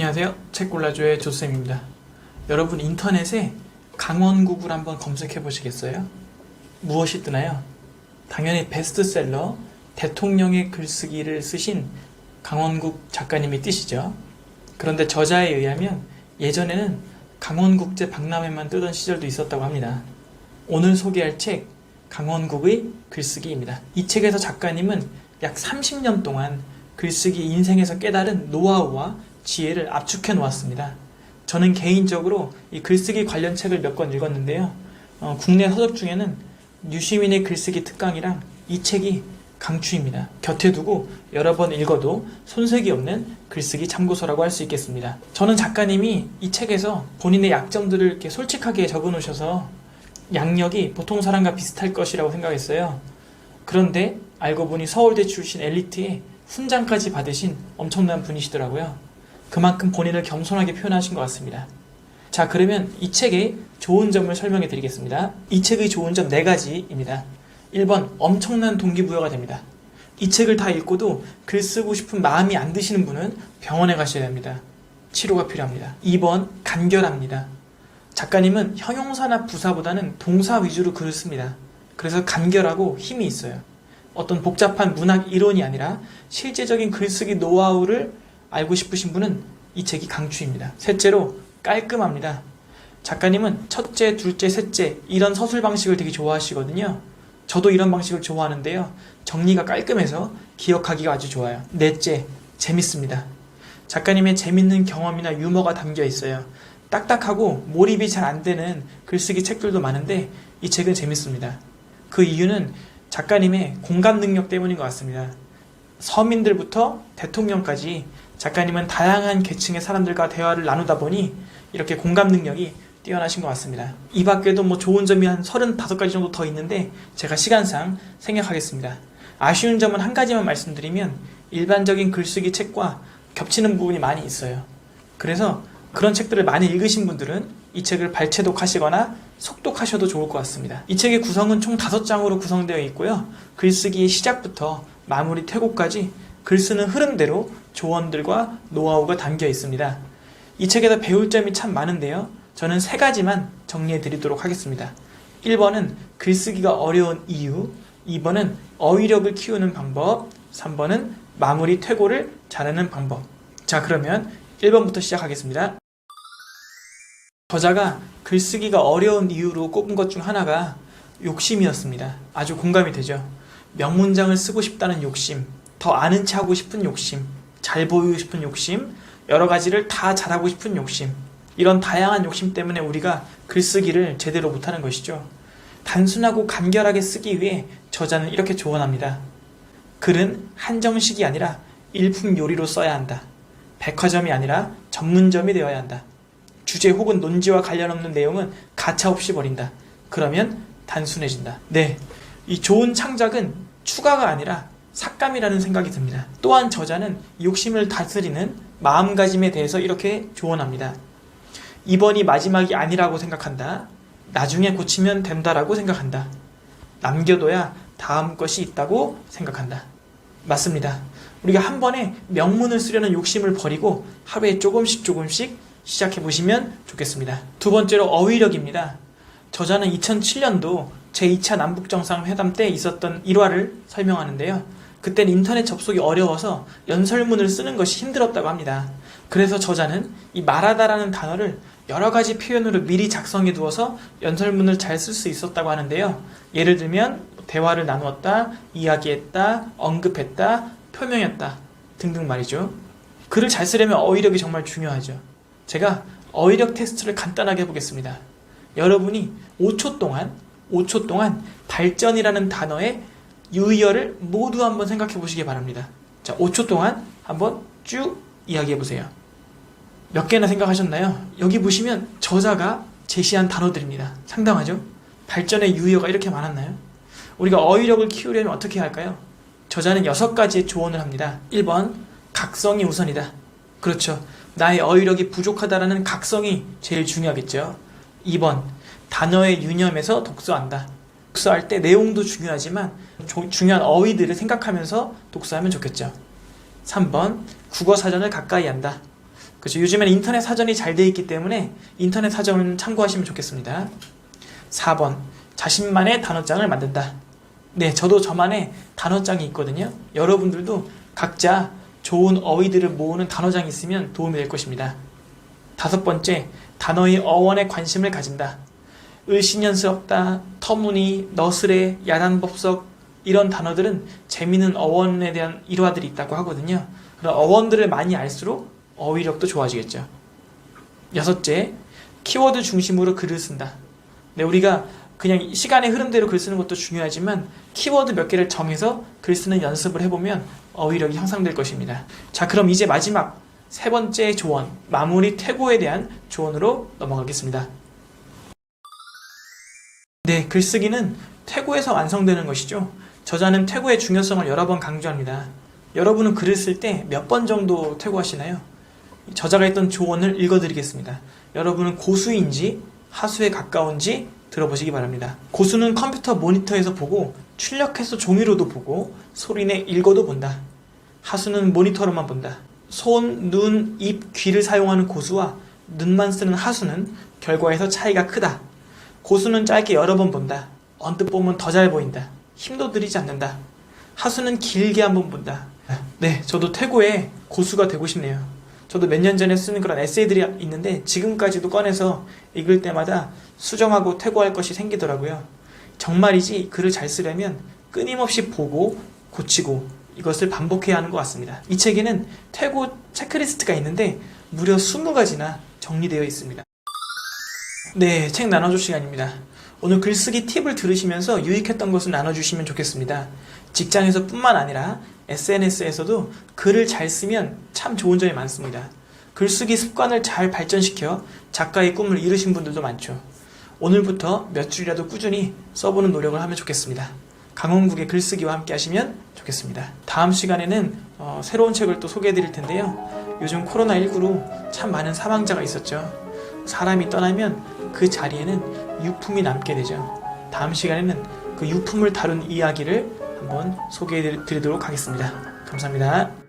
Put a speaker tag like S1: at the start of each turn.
S1: 안녕하세요. 책 골라주의 조쌤입니다. 여러분 인터넷에 강원국을 한번 검색해 보시겠어요? 무엇이 뜨나요? 당연히 베스트셀러 대통령의 글쓰기를 쓰신 강원국 작가님이 뜨시죠. 그런데 저자에 의하면 예전에는 강원국제 박람회만 뜨던 시절도 있었다고 합니다. 오늘 소개할 책 강원국의 글쓰기입니다. 이 책에서 작가님은 약 30년 동안 글쓰기 인생에서 깨달은 노하우와 지혜를 압축해 놓았습니다. 저는 개인적으로 이 글쓰기 관련 책을 몇 권 읽었는데요. 어, 국내 서적 중에는 유시민의 글쓰기 특강이랑 이 책이 강추입니다. 곁에 두고 여러 번 읽어도 손색이 없는 글쓰기 참고서라고 할 수 있겠습니다. 저는 작가님이 이 책에서 본인의 약점들을 이렇게 솔직하게 적어 놓으셔서 양력이 보통 사람과 비슷할 것이라고 생각했어요. 그런데 알고 보니 서울대 출신 엘리트의 훈장까지 받으신 엄청난 분이시더라고요. 그만큼 본인을 겸손하게 표현하신 것 같습니다. 자, 그러면 이 책의 좋은 점을 설명해 드리겠습니다. 이 책의 좋은 점네 가지입니다. 1번, 엄청난 동기부여가 됩니다. 이 책을 다 읽고도 글 쓰고 싶은 마음이 안 드시는 분은 병원에 가셔야 합니다. 치료가 필요합니다. 2번, 간결합니다. 작가님은 형용사나 부사보다는 동사 위주로 글을 씁니다. 그래서 간결하고 힘이 있어요. 어떤 복잡한 문학 이론이 아니라 실제적인 글쓰기 노하우를 알고 싶으신 분은 이 책이 강추입니다. 셋째로 깔끔합니다. 작가님은 첫째, 둘째, 셋째 이런 서술 방식을 되게 좋아하시거든요. 저도 이런 방식을 좋아하는데요. 정리가 깔끔해서 기억하기가 아주 좋아요. 넷째, 재밌습니다. 작가님의 재밌는 경험이나 유머가 담겨 있어요. 딱딱하고 몰입이 잘 안 되는 글쓰기 책들도 많은데 이 책은 재밌습니다. 그 이유는 작가님의 공감 능력 때문인 것 같습니다. 서민들부터 대통령까지 작가님은 다양한 계층의 사람들과 대화를 나누다 보니 이렇게 공감 능력이 뛰어나신 것 같습니다. 이 밖에도 뭐 좋은 점이 한 35가지 정도 더 있는데 제가 시간상 생략하겠습니다. 아쉬운 점은 한 가지만 말씀드리면 일반적인 글쓰기 책과 겹치는 부분이 많이 있어요. 그래서 그런 책들을 많이 읽으신 분들은 이 책을 발췌독하시거나 속독하셔도 좋을 것 같습니다. 이 책의 구성은 총 5장으로 구성되어 있고요. 글쓰기의 시작부터 마무리 퇴고까지 글 쓰는 흐름대로 조언들과 노하우가 담겨 있습니다. 이 책에서 배울 점이 참 많은데요. 저는 세 가지만 정리해 드리도록 하겠습니다. 1번은 글쓰기가 어려운 이유, 2번은 어휘력을 키우는 방법, 3번은 마무리 퇴고를 잘하는 방법. 자, 그러면 1번부터 시작하겠습니다. 저자가 글쓰기가 어려운 이유로 꼽은 것 중 하나가 욕심이었습니다. 아주 공감이 되죠. 명문장을 쓰고 싶다는 욕심, 더 아는 체 하고 싶은 욕심, 잘 보이고 싶은 욕심, 여러 가지를 다 잘하고 싶은 욕심. 이런 다양한 욕심 때문에 우리가 글쓰기를 제대로 못하는 것이죠. 단순하고 간결하게 쓰기 위해 저자는 이렇게 조언합니다. 글은 한정식이 아니라 일품 요리로 써야 한다. 백화점이 아니라 전문점이 되어야 한다. 주제 혹은 논지와 관련 없는 내용은 가차없이 버린다. 그러면 단순해진다. 네. 이 좋은 창작은 추가가 아니라 삭감이라는 생각이 듭니다. 또한 저자는 욕심을 다스리는 마음가짐에 대해서 이렇게 조언합니다. 이번이 마지막이 아니라고 생각한다. 나중에 고치면 된다라고 생각한다. 남겨둬야 다음 것이 있다고 생각한다. 맞습니다. 우리가 한 번에 명문을 쓰려는 욕심을 버리고 하루에 조금씩 조금씩 시작해 보시면 좋겠습니다. 두 번째로 어휘력입니다. 저자는 2007년도 제2차 남북정상회담 때 있었던 일화를 설명하는데요. 그땐 인터넷 접속이 어려워서 연설문을 쓰는 것이 힘들었다고 합니다. 그래서 저자는 이 말하다라는 단어를 여러 가지 표현으로 미리 작성해 두어서 연설문을 잘 쓸 수 있었다고 하는데요. 예를 들면 대화를 나누었다, 이야기했다, 언급했다, 표명했다 등등 말이죠. 글을 잘 쓰려면 어휘력이 정말 중요하죠. 제가 어휘력 테스트를 간단하게 해보겠습니다. 여러분이 5초 동안 5초 동안 발전이라는 단어의 유의어를 모두 한번 생각해 보시기 바랍니다. 자, 5초 동안 한번 쭉 이야기해 보세요. 몇 개나 생각하셨나요? 여기 보시면 저자가 제시한 단어들입니다. 상당하죠? 발전의 유의어가 이렇게 많았나요? 우리가 어휘력을 키우려면 어떻게 할까요? 저자는 여섯 가지의 조언을 합니다. 1번, 각성이 우선이다. 그렇죠. 나의 어휘력이 부족하다라는 각성이 제일 중요하겠죠. 2번, 단어의 유념에서 독서한다. 독서할 때 내용도 중요하지만 조- 중요한 어휘들을 생각하면서 독서하면 좋겠죠. 3번, 국어 사전을 가까이 한다. 그렇죠. 요즘에는 인터넷 사전이 잘 돼 있기 때문에 인터넷 사전을 참고하시면 좋겠습니다. 4번. 자신만의 단어장을 만든다. 네, 저도 저만의 단어장이 있거든요. 여러분들도 각자 좋은 어휘들을 모으는 단어장이 있으면 도움이 될 것입니다. 다섯 번째, 단어의 어원에 관심을 가진다. 을신연스럽다, 터무니, 너스레, 야단법석 이런 단어들은 재미있는 어원에 대한 일화들이 있다고 하거든요. 그런 어원들을 많이 알수록 어휘력도 좋아지겠죠. 여섯째, 키워드 중심으로 글을 쓴다. 네, 우리가 그냥 시간의 흐름대로 글 쓰는 것도 중요하지만 키워드 몇 개를 정해서 글 쓰는 연습을 해보면 어휘력이 향상될 것입니다. 자, 그럼 이제 마지막 세 번째 조언, 마무리 퇴고에 대한 조언으로 넘어가겠습니다. 네, 글쓰기는 퇴고에서 완성되는 것이죠. 저자는 퇴고의 중요성을 여러 번 강조합니다. 여러분은 글을 쓸 때 몇 번 정도 퇴고하시나요? 저자가 했던 조언을 읽어드리겠습니다. 여러분은 고수인지 하수에 가까운지 들어보시기 바랍니다. 고수는 컴퓨터 모니터에서 보고 출력해서 종이로도 보고 소리내 읽어도 본다. 하수는 모니터로만 본다. 손, 눈, 입, 귀를 사용하는 고수와 눈만 쓰는 하수는 결과에서 차이가 크다. 고수는 짧게 여러 번 본다. 언뜻 보면 더 잘 보인다. 힘도 들이지 않는다. 하수는 길게 한 번 본다. 네, 저도 퇴고에 고수가 되고 싶네요. 저도 몇 년 전에 쓰는 그런 에세이들이 있는데 지금까지도 꺼내서 읽을 때마다 수정하고 퇴고할 것이 생기더라고요. 정말이지 글을 잘 쓰려면 끊임없이 보고 고치고 이것을 반복해야 하는 것 같습니다. 이 책에는 퇴고 체크리스트가 있는데 무려 20가지나 정리되어 있습니다. 네, 책 나눠줄 시간입니다. 오늘 글쓰기 팁을 들으시면서 유익했던 것을 나눠주시면 좋겠습니다. 직장에서 뿐만 아니라 SNS에서도 글을 잘 쓰면 참 좋은 점이 많습니다. 글쓰기 습관을 잘 발전시켜 작가의 꿈을 이루신 분들도 많죠. 오늘부터 몇 줄이라도 꾸준히 써보는 노력을 하면 좋겠습니다. 강원국의 글쓰기와 함께 하시면 좋겠습니다. 다음 시간에는 어, 새로운 책을 또 소개해 드릴 텐데요. 요즘 코로나19로 참 많은 사망자가 있었죠. 사람이 떠나면 그 자리에는 유품이 남게 되죠. 다음 시간에는 그 유품을 다룬 이야기를 한번 소개해 드리도록 하겠습니다. 감사합니다.